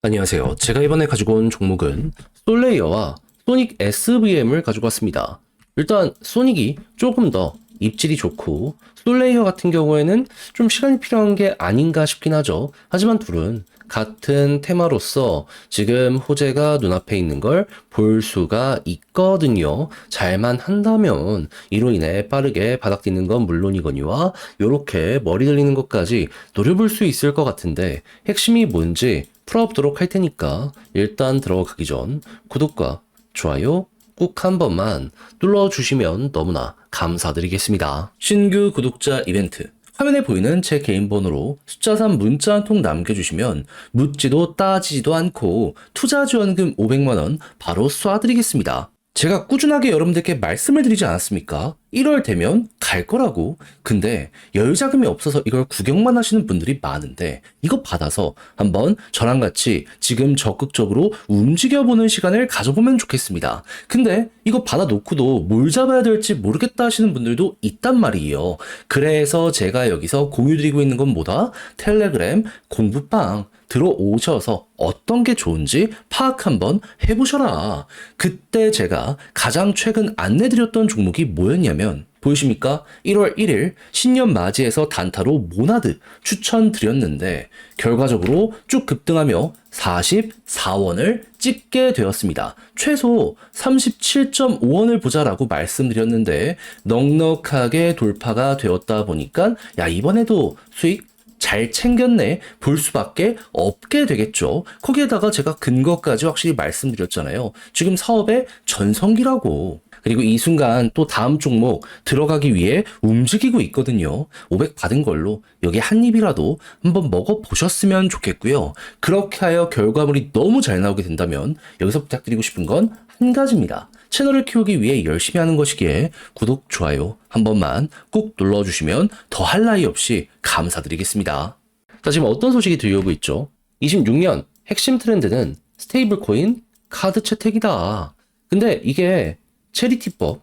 안녕하세요. 제가 이번에 가지고 온 종목은 솔레이어와 소닉 SVM을 가지고 왔습니다. 일단 소닉이 조금 더 입질이 좋고 솔레이어 같은 경우에는 좀 시간이 필요한 게 아닌가 싶긴 하죠. 하지만 둘은 같은 테마로서 지금 호재가 눈앞에 있는 걸 볼 수가 있거든요. 잘만 한다면 이로 인해 빠르게 바닥 뛰는 건 물론이거니와 요렇게 머리 들리는 것까지 노려볼 수 있을 것 같은데 핵심이 뭔지 풀어보도록 할 테니까 일단 들어가기 전 구독과 좋아요 꾹 한 번만 눌러주시면 너무나 감사드리겠습니다. 신규 구독자 이벤트. 화면에 보이는 제 개인 번호로 숫자 3 문자 한 통 남겨주시면 묻지도 따지지도 않고 투자 지원금 500만원 바로 쏴드리겠습니다. 제가 꾸준하게 여러분들께 말씀을 드리지 않았습니까? 1월 되면 갈 거라고. 근데 여유 자금이 없어서 이걸 구경만 하시는 분들이 많은데 이거 받아서 한번 저랑 같이 지금 적극적으로 움직여보는 시간을 가져보면 좋겠습니다. 근데 이거 받아놓고도 뭘 잡아야 될지 모르겠다 하시는 분들도 있단 말이에요. 그래서 제가 여기서 공유드리고 있는 건 뭐다? 텔레그램 공부방 들어오셔서 어떤 게 좋은지 파악 한번 해보셔라. 그때 제가 가장 최근 안내드렸던 종목이 뭐였냐면 보이십니까? 1월 1일 신년 맞이해서 단타로 모나드 추천드렸는데 결과적으로 쭉 급등하며 44원을 찍게 되었습니다. 최소 37.5원을 보자라고 말씀드렸는데 넉넉하게 돌파가 되었다 보니까 야 이번에도 수익 잘 챙겼네 볼 수밖에 없게 되겠죠. 거기에다가 제가 근거까지 확실히 말씀드렸잖아요. 지금 사업의 전성기라고. 그리고 이 순간 또 다음 종목 들어가기 위해 움직이고 있거든요. 500 받은 걸로 여기 한 입이라도 한번 먹어보셨으면 좋겠고요. 그렇게 하여 결과물이 너무 잘 나오게 된다면 여기서 부탁드리고 싶은 건 한 가지입니다. 채널을 키우기 위해 열심히 하는 것이기에 구독, 좋아요 한 번만 꾹 눌러주시면 더할 나위 없이 감사드리겠습니다. 자, 지금 어떤 소식이 들려오고 있죠? 26년 핵심 트렌드는 스테이블 코인 카드 채택이다. 근데 이게 체리티법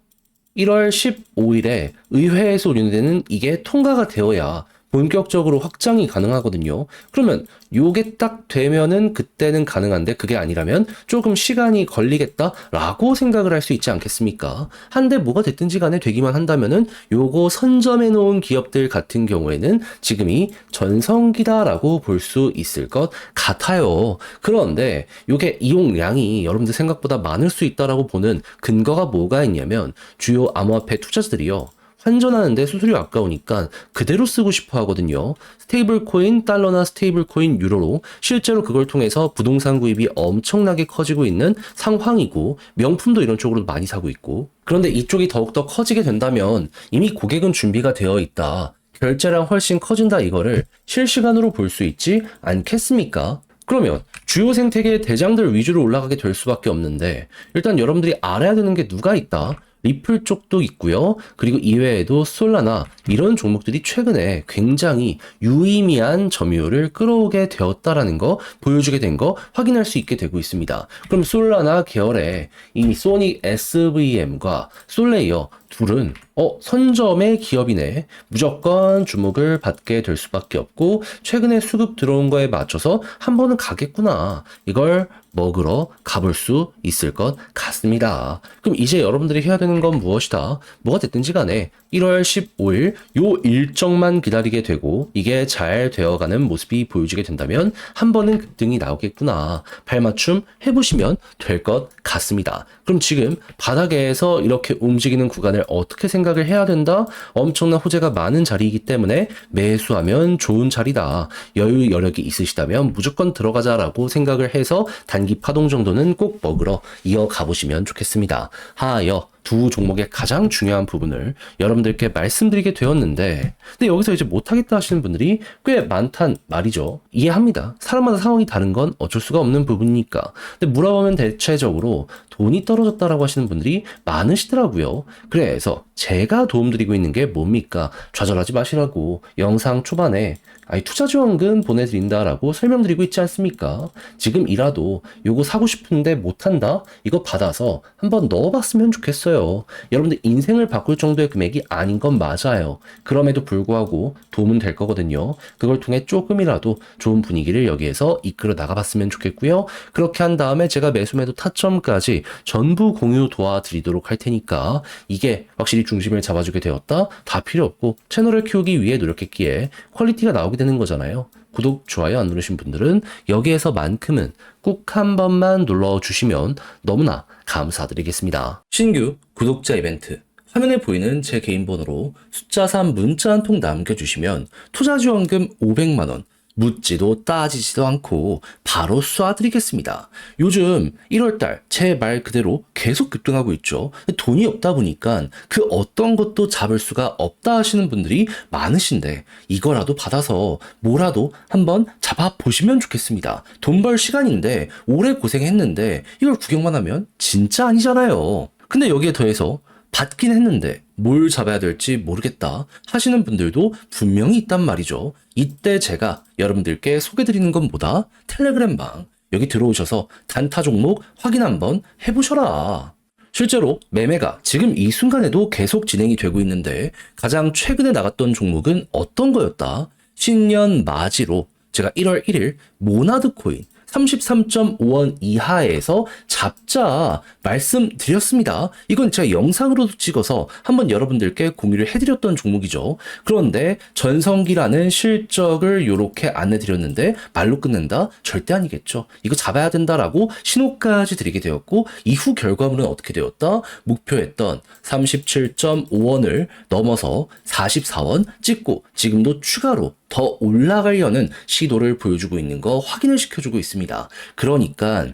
1월 15일에 의회에서 논의되는 이게 통과가 되어야 본격적으로 확장이 가능하거든요. 그러면 요게 딱 되면은 그때는 가능한데 그게 아니라면 조금 시간이 걸리겠다라고 생각을 할 수 있지 않겠습니까? 한데 뭐가 됐든지 간에 되기만 한다면은 요거 선점해 놓은 기업들 같은 경우에는 지금이 전성기다라고 볼 수 있을 것 같아요. 그런데 요게 이용량이 여러분들 생각보다 많을 수 있다라고 보는 근거가 뭐가 있냐면 주요 암호화폐 투자자들이요. 환전하는데 수수료 아까우니까 그대로 쓰고 싶어 하거든요. 스테이블 코인, 달러나 스테이블 코인, 유로로 실제로 그걸 통해서 부동산 구입이 엄청나게 커지고 있는 상황이고 명품도 이런 쪽으로 많이 사고 있고 그런데 이쪽이 더욱더 커지게 된다면 이미 고객은 준비가 되어 있다. 결제량 훨씬 커진다 이거를 실시간으로 볼 수 있지 않겠습니까? 그러면 주요 생태계 대장들 위주로 올라가게 될 수밖에 없는데 일단 여러분들이 알아야 되는 게 누가 있다. 리플 쪽도 있고요. 그리고 이외에도 솔라나 이런 종목들이 최근에 굉장히 유의미한 점유율을 끌어오게 되었다라는 거 보여주게 된 거 확인할 수 있게 되고 있습니다. 그럼 솔라나 계열에 이미 소닉 SVM과 솔레이어 둘은 어 선점의 기업이네 무조건 주목을 받게 될 수밖에 없고 최근에 수급 들어온 거에 맞춰서 한 번은 가겠구나 이걸 먹으러 가볼 수 있을 것 같습니다. 그럼 이제 여러분들이 해야 되는 건 무엇이다? 뭐가 됐든지 간에 1월 15일 요 일정만 기다리게 되고 이게 잘 되어가는 모습이 보여지게 된다면 한 번은 급등이 나오겠구나. 발맞춤 해보시면 될 것 같습니다. 그럼 지금 바닥에서 이렇게 움직이는 구간을 어떻게 생각을 해야 된다? 엄청난 호재가 많은 자리이기 때문에 매수하면 좋은 자리다. 여유 여력이 있으시다면 무조건 들어가자라고 생각을 해서 단기 파동 정도는 꼭 먹으러 이어가 보시면 좋겠습니다. 하여 두 종목의 가장 중요한 부분을 여러분들께 말씀드리게 되었는데, 근데 여기서 이제 못하겠다 하시는 분들이 꽤 많단 말이죠. 이해합니다. 사람마다 상황이 다른 건 어쩔 수가 없는 부분이니까. 근데 물어보면 대체적으로 돈이 떨어졌다라고 하시는 분들이 많으시더라고요. 그래서 제가 도움드리고 있는 게 뭡니까? 좌절하지 마시라고 영상 초반에 아니 투자 지원금 보내드린다라고 설명드리고 있지 않습니까? 지금이라도 요거 사고 싶은데 못한다? 이거 받아서 한번 넣어봤으면 좋겠 어요. 여러분들 인생을 바꿀 정도의 금액이 아닌 건 맞아요. 그럼에도 불구하고 도움은 될 거거든요. 그걸 통해 조금이라도 좋은 분위기를 여기에서 이끌어 나가봤으면 좋겠고요. 그렇게 한 다음에 제가 매수매도 타점까지 전부 공유 도와드리도록 할 테니까 이게 확실히 중심을 잡아주게 되었다? 다 필요 없고 채널을 키우기 위해 노력했기에 퀄리티가 나오게 되는 거잖아요. 구독, 좋아요 안 누르신 분들은 여기에서만큼은 꼭 한 번만 눌러 주시면 너무나 감사드리겠습니다. 신규 구독자 이벤트. 화면에 보이는 제 개인 번호로 숫자 3 문자 한 통 남겨주시면 투자 지원금 500만원, 묻지도 따지지도 않고 바로 쏴드리겠습니다. 요즘 1월달 제 말 그대로 계속 급등하고 있죠. 돈이 없다 보니까 그 어떤 것도 잡을 수가 없다 하시는 분들이 많으신데 이거라도 받아서 뭐라도 한번 잡아보시면 좋겠습니다. 돈 벌 시간인데 오래 고생했는데 이걸 구경만 하면 진짜 아니잖아요. 근데 여기에 더해서 받긴 했는데 뭘 잡아야 될지 모르겠다 하시는 분들도 분명히 있단 말이죠. 이때 제가 여러분들께 소개드리는 건 뭐다? 텔레그램 방. 여기 들어오셔서 단타 종목 확인 한번 해보셔라. 실제로 매매가 지금 이 순간에도 계속 진행이 되고 있는데 가장 최근에 나갔던 종목은 어떤 거였다? 신년 맞이로 제가 1월 1일 모나드 코인 33.5원 이하에서 잡자 말씀드렸습니다. 이건 제가 영상으로도 찍어서 한번 여러분들께 공유를 해드렸던 종목이죠. 그런데 전성기라는 실적을 이렇게 안내드렸는데 말로 끝낸다? 절대 아니겠죠. 이거 잡아야 된다라고 신호까지 드리게 되었고 이후 결과물은 어떻게 되었다? 목표했던 37.5원을 넘어서 44원 찍고 지금도 추가로 더 올라가려는 시도를 보여주고 있는 거 확인을 시켜주고 있습니다. 그러니까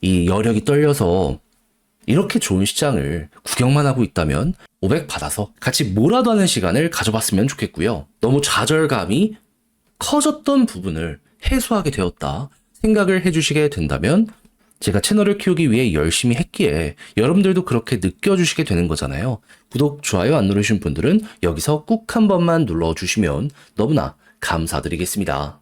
이 여력이 떨려서 이렇게 좋은 시장을 구경만 하고 있다면 500 받아서 같이 뭐라도 하는 시간을 가져봤으면 좋겠고요. 너무 좌절감이 커졌던 부분을 해소하게 되었다 생각을 해주시게 된다면 제가 채널을 키우기 위해 열심히 했기에 여러분들도 그렇게 느껴주시게 되는 거잖아요. 구독, 좋아요 안 누르신 분들은 여기서 꾹 한 번만 눌러주시면 너무나 감사드리겠습니다.